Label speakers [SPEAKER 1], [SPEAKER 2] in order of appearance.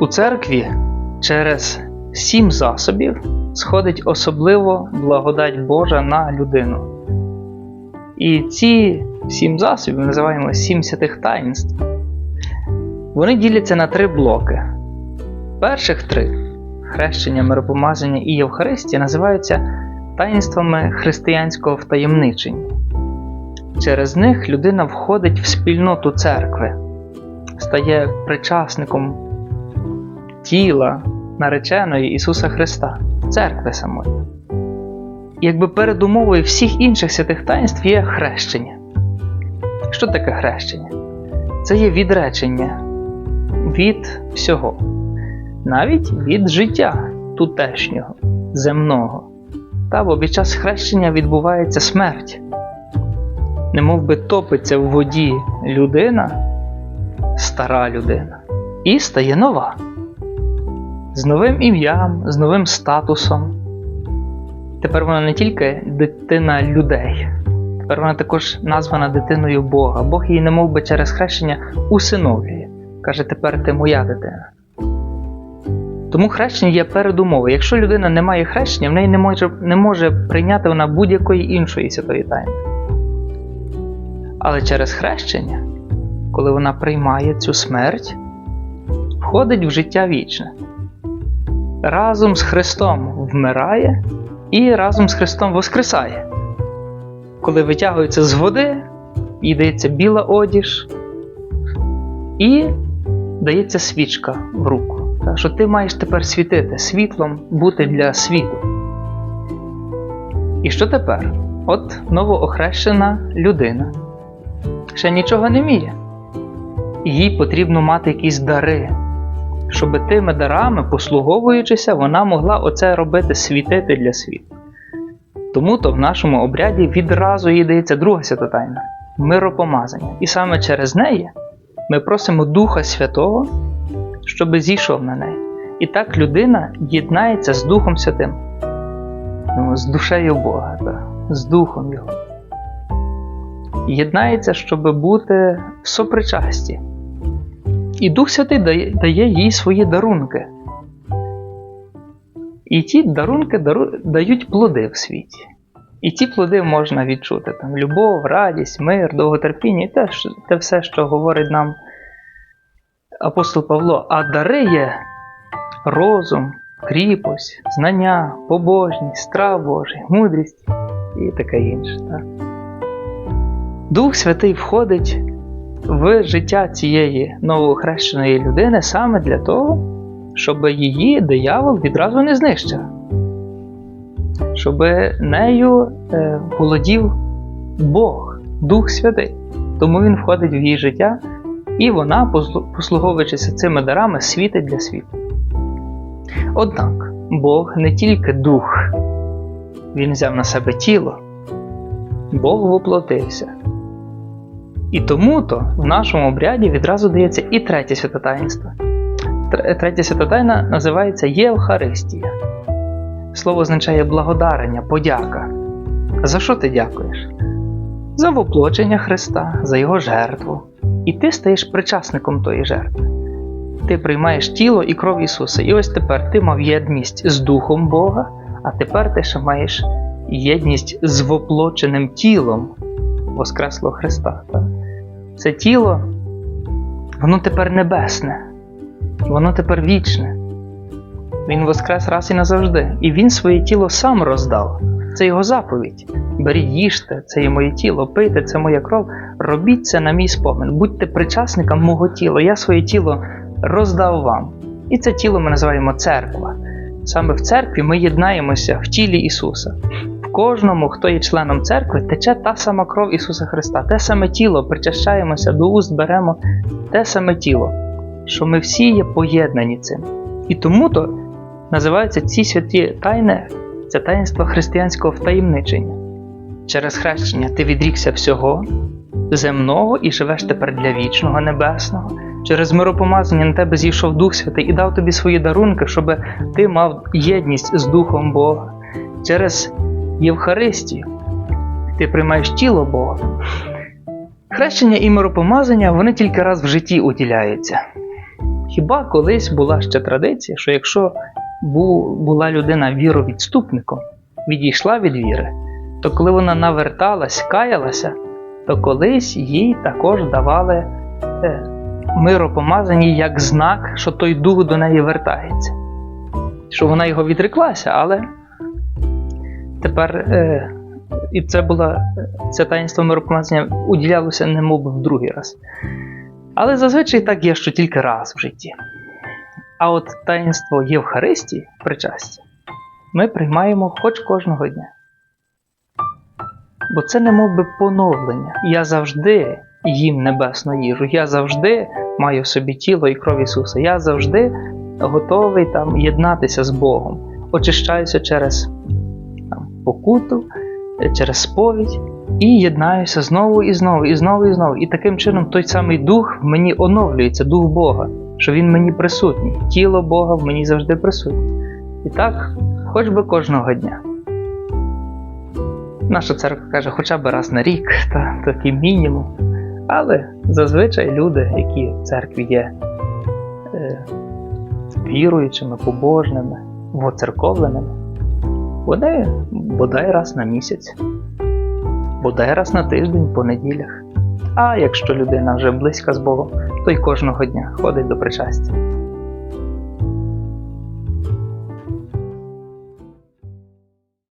[SPEAKER 1] У церкві через сім засобів сходить особливо благодать Божа на людину. І ці сім засобів ми називаємо сім святих таїнств. Вони діляться на три блоки. Перших три хрещення, миропомазання і Євхаристія називаються таїнствами християнського втаємничення. Через них людина входить в спільноту церкви, стає причасником тіла нареченої Ісуса Христа, церкви самої. Якби передумовою всіх інших святих таїнств є хрещення. Що таке хрещення? Це є відречення від всього, навіть від життя тутешнього, земного. Та бо під час хрещення відбувається смерть. Немов би топиться в воді людина, стара людина, і стає нова. З новим ім'ям, з новим статусом. Тепер вона не тільки дитина людей, тепер вона також названа дитиною Бога. Бог її немов би через хрещення усиновлює. Каже, тепер ти моя дитина. Тому хрещення є передумовою. Якщо людина не має хрещення, в неї не може, не може прийняти вона будь-якої іншої святої тайни. Але через хрещення, коли вона приймає цю смерть, входить в життя вічне. Разом з Христом вмирає і разом з Христом воскресає. Коли витягується з води, їй дається біла одіж, і дається свічка в руку. Так що ти маєш тепер світити світлом, бути для світу. І що тепер? От новоохрещена людина ще нічого не вміє. Їй потрібно мати якісь дари, щоб тими дарами, послуговуючися, вона могла оце робити, світити для світу. Тому то в нашому обряді відразу їй друга святотайна миропомазання. І саме через неї ми просимо Духа Святого, щоб зійшов на неї. І так людина єднається з Духом Святим, ну, з душею Бога, так, з Духом Його. Єднається, щоб бути в сопричасті. І Дух Святий дає, дає їй свої дарунки. І ті дарунки дару, дають плоди в світі. І ті плоди можна відчути: там, любов, радість, мир, довготерпіння і те, те все, що говорить нам апостол Павло. А дари є розум, кріпость, знання, побожність, страх Божий, мудрість і таке інше. Так? Дух Святий входить в життя цієї новохрещеної людини саме для того, щоб її диявол відразу не знищив, щоб нею е, володів Бог, Дух Святий. Тому він входить в її життя, і вона, послу- послуговуючися цими дарами, світить для світу. Однак Бог не тільки дух, Він взяв на себе тіло, Бог воплотився. І тому то в нашому обряді відразу дається і третє святотаїнство. Тр- Третя святотайна називається Євхаристія. Слово означає благодарення, подяка. За що ти дякуєш? За воплочення Христа, за Його жертву. І ти стаєш причасником тої жертви. Ти приймаєш тіло і кров Ісуса. І ось тепер ти мав єдність з Духом Бога, а тепер ти ще маєш єдність з воплоченим тілом Воскреслого Христа. Це тіло, воно тепер небесне, воно тепер вічне. Він воскрес раз і назавжди. І він своє тіло сам роздав. Це його заповідь. Беріть, їжте, це є моє тіло, пийте, це моя кров. Робіть це на мій спомин. Будьте причасником мого тіла. Я своє тіло роздав вам. І це тіло ми називаємо церква. Саме в церкві ми єднаємося в тілі Ісуса. Кожному, хто є членом церкви, тече та сама кров Ісуса Христа, те саме тіло, причащаємося до уст, беремо те саме тіло, що ми всі є поєднані цим. І тому то називаються ці святі тайни, це таїнство християнського втаємничення. Через хрещення ти відрікся всього земного і живеш тепер для вічного небесного. Через миропомазання на тебе зійшов Дух Святий і дав тобі свої дарунки, щоб ти мав єдність з Духом Бога. Через Євхаристію ти приймаєш тіло Бога. Хрещення і миропомазання вони тільки раз в житті уділяються. Хіба колись була ще традиція, що якщо була людина віровідступником, відійшла від віри, то коли вона наверталась, каялася, то колись їй також давали е, миропомазані як знак, що той дух до неї вертається. Що вона його відреклася, але тепер е, і це була це таїнство миропомазання уділялося немов би в другий раз. Але зазвичай так є, що тільки раз в житті. А от таїнство Євхаристії, причастя, ми приймаємо хоч кожного дня. Бо це не мов би поновлення. Я завжди їм небесну їжу, я завжди маю собі тіло і кров Ісуса. Я завжди готовий там єднатися з Богом, очищаюся через покуту, е, через сповідь і єднаюся знову і знову, і знову і знову. І таким чином той самий дух в мені оновлюється, дух Бога, що він мені присутній. Тіло Бога в мені завжди присутнє. І так, хоч би кожного дня. Наша церква каже, хоча б раз на рік, та такий мінімум. Але зазвичай люди, які в церкві є е, віруючими, побожними, воцерковленими, вони бодай раз на місяць, бодай раз на тиждень по неділях. А якщо людина вже близька з Богом, то й кожного дня ходить до причастя.